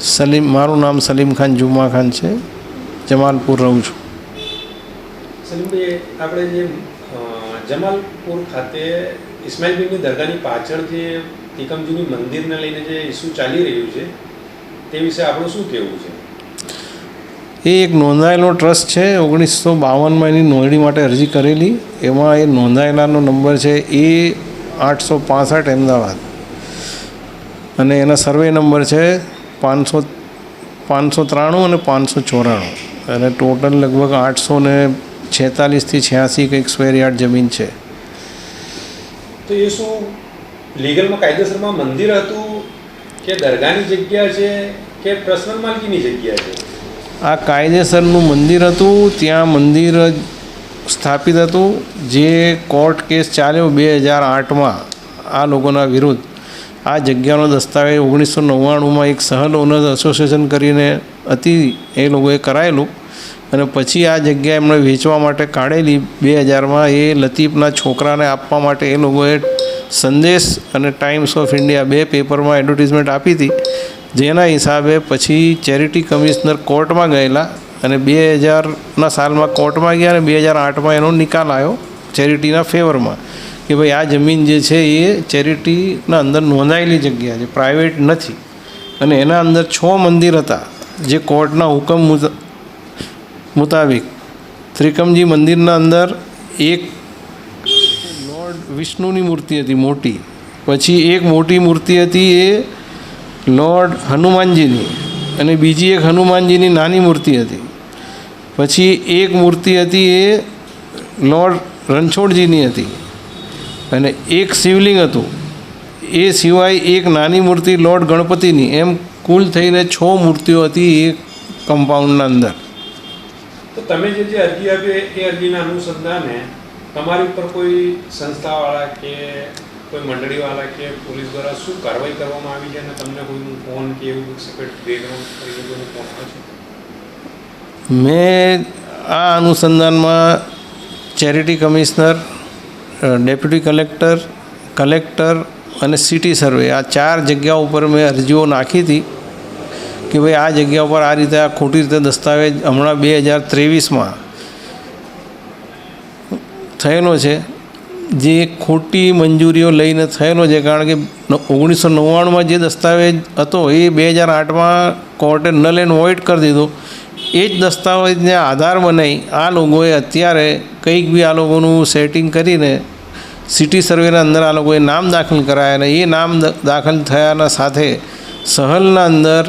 સલીમ મારું નામ સલીમ ખાન જુમા ખાન છે. જમાલપુર રહું છું. સલીમભાઈ આપણે જે જમાલપુર ખાતે ઇસ્માઇલભાઈની દરગાહની પાછળ જે તિકમજીની મંદિરને લઈને જે ઇસ્યુ ચાલી રહ્યું છે તે વિશે આપણું શું કહેવું છે? એ એક નોંધાયેલો ટ્રસ્ટ છે. ઓગણીસો બાવનમાં એની નોંધણી માટે અરજી કરેલી. એમાં એ નોંધાયેલાનો નંબર છે એ આઠસો પાસઠ અમદાવાદ. અને એના સર્વે નંબર છે પાંચસો પાંચસો ત્રાણું અને પાંચસો ચોરાણું. અને ટોટલ લગભગ આઠસો ને છેતાલીસથી છ્યાસી કંઈક સ્ક્વેર યાર્ડ જમીન છે. તો એ શું લીગલમાં કાયદેસરમાં મંદિર હતું કે દરગાહની જગ્યા છે કે પર્સનલ માલકીની જગ્યા છે? આ કાયદેસરનું મંદિર હતું ત્યાં મંદિર સ્થાપિત હતું. જે કોર્ટ કેસ ચાલ્યો બે હજાર આઠમાં આ લોકોના વિરુદ્ધ. આ જગ્યાનો દસ્તાવેજ ઓગણીસો નવ્વાણુંમાં એક સહલ ઓનર્સ એસોસિએશન કરીને હતી એ લોકોએ કરાયેલું. અને પછી આ જગ્યા એમણે વેચવા માટે કાઢેલી. બે હજારમાં એ લતીફના છોકરાને આપવા માટે એ લોકોએ સંદેશ અને ટાઈમ્સ ઓફ ઇન્ડિયા બે પેપરમાં એડવર્ટિઝમેન્ટ આપી હતી. જેના હિસાબે પછી ચેરિટી કમિશનર કોર્ટમાં ગયેલા અને બે હજારના સાલમાં કોર્ટમાં ગયા અને બે હજાર આઠમાં એનો નિકાલ આવ્યો ચેરિટીના ફેવરમાં. કે ભાઈ આ જમીન જે છે એ ચેરિટીના અંદર નોંધાયેલી જગ્યા છે, પ્રાઇવેટ નથી. અને એના અંદર છ મંદિર હતા, જે કોર્ટના હુકમ મુતાબિક ત્રિકમજી મંદિરના અંદર એક લોર્ડ વિષ્ણુની મૂર્તિ હતી મોટી. પછી એક મોટી મૂર્તિ હતી એ લોર્ડ હનુમાનજીની અને બીજી એક હનુમાનજીની નાની મૂર્તિ હતી. પછી એક મૂર્તિ હતી એ લોર્ડ રણછોડજીની હતી. અને એક શિવલિંગ હતું. એ સિવાય એક નાની મૂર્તિ લોર્ડ ગણપતિની. એમ કુલ થઈને છ મૂર્તિઓ હતી એ કમ્પાઉન્ડના અંદર. તો તમે જે જે અરજી આપી એ અરજીના અનુસંધાને તમારી ઉપર કોઈ સંસ્થાવાળા કે કોઈ મંડળીવાળા કે પોલીસ દ્વારા શું કાર્યવાહી કરવામાં આવી છે? અને તમને કોઈ ફોન કે એવું સેપરેટ બેકગ્રાઉન્ડ કરીને કોઈનું ફોન છે? મેં આ અનુસંધાનમાં charity commissioner deputy collector collector અને સિટી સર્વે. આ ચાર જગ્યા ઉપર મેં અરજીઓ નાખી હતી કે ભાઈ આ જગ્યા ઉપર આ રીતે આ ખોટી રીતે દસ્તાવેજ હમણાં બે હજાર ત્રેવીસમાં થયેલો છે. જે ખોટી મંજૂરીઓ લઈને થયેલો છે. કારણ કે ઓગણીસો નવ્વાણુંમાં જે દસ્તાવેજ હતો એ બે હજાર આઠમાં કોર્ટે નલ એન્ડ વોઇડ કરી દીધો. એ જ દસ્તાવેજને આધાર બનાવી આ લોકોએ અત્યારે કંઈક બી આ લોકોનું સેટિંગ કરીને સિટી સર્વેના અંદર આ લોકોએ નામ દાખલ કરાયા અને એ નામ દાખલ થયાના સાથે સહલના અંદર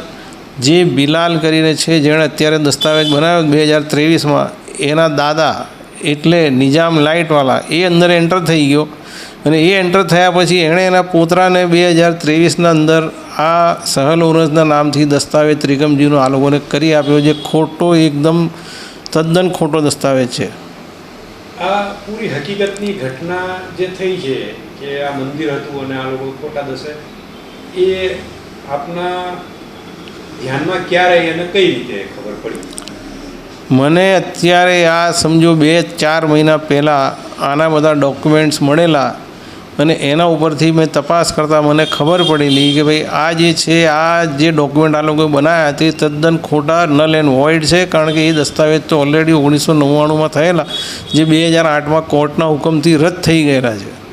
જે બિલાલ કરીને છે, જેણે અત્યારે દસ્તાવેજ બનાવ્યો બે હજાર ત્રેવીસમાં, એના દાદા એટલે નિજામ લાઇટવાલા, એ અંદર એન્ટર થઈ ગયો. અને એ એન્ટર થયા પછી એણે એના પોતરાને બે હજાર ત્રેવીસના અંદર આ સહલ ઓરસના નામથી દસ્તાવેજ ત્રિગમજીનો આ લોકોને કરી આપ્યો જે ખોટો એકદમ તદ્દન ખોટો દસ્તાવેજ છે. આ પૂરી હકીકતની ઘટના જે થઈ છે કે આ મંદિર હતું અને આ લોકો ખોટા દસે એ આપના ધ્યાનમાં ક્યારે અને કઈ રીતે ખબર પડી? મને અત્યારે આ સમજો બે ચાર મહિના પહેલાં આના બધા ડોક્યુમેન્ટ્સ મળેલા અને એના ઉપરથી મેં તપાસ કરતાં મને ખબર પડેલી કે ભાઈ, આ જે છે, આ જે ડોક્યુમેન્ટ આ લોકોએ બનાવ્યા તે તદ્દન ખોટા નલ એન્ડ વોઇડ છે, કારણ કે એ દસ્તાવેજ તો ઓલરેડી ઓગણીસો નવ્વાણુંમાં થયેલા, જે બે હજાર આઠમાં કોર્ટના હુકમથી રદ થઈ ગયેલા છે.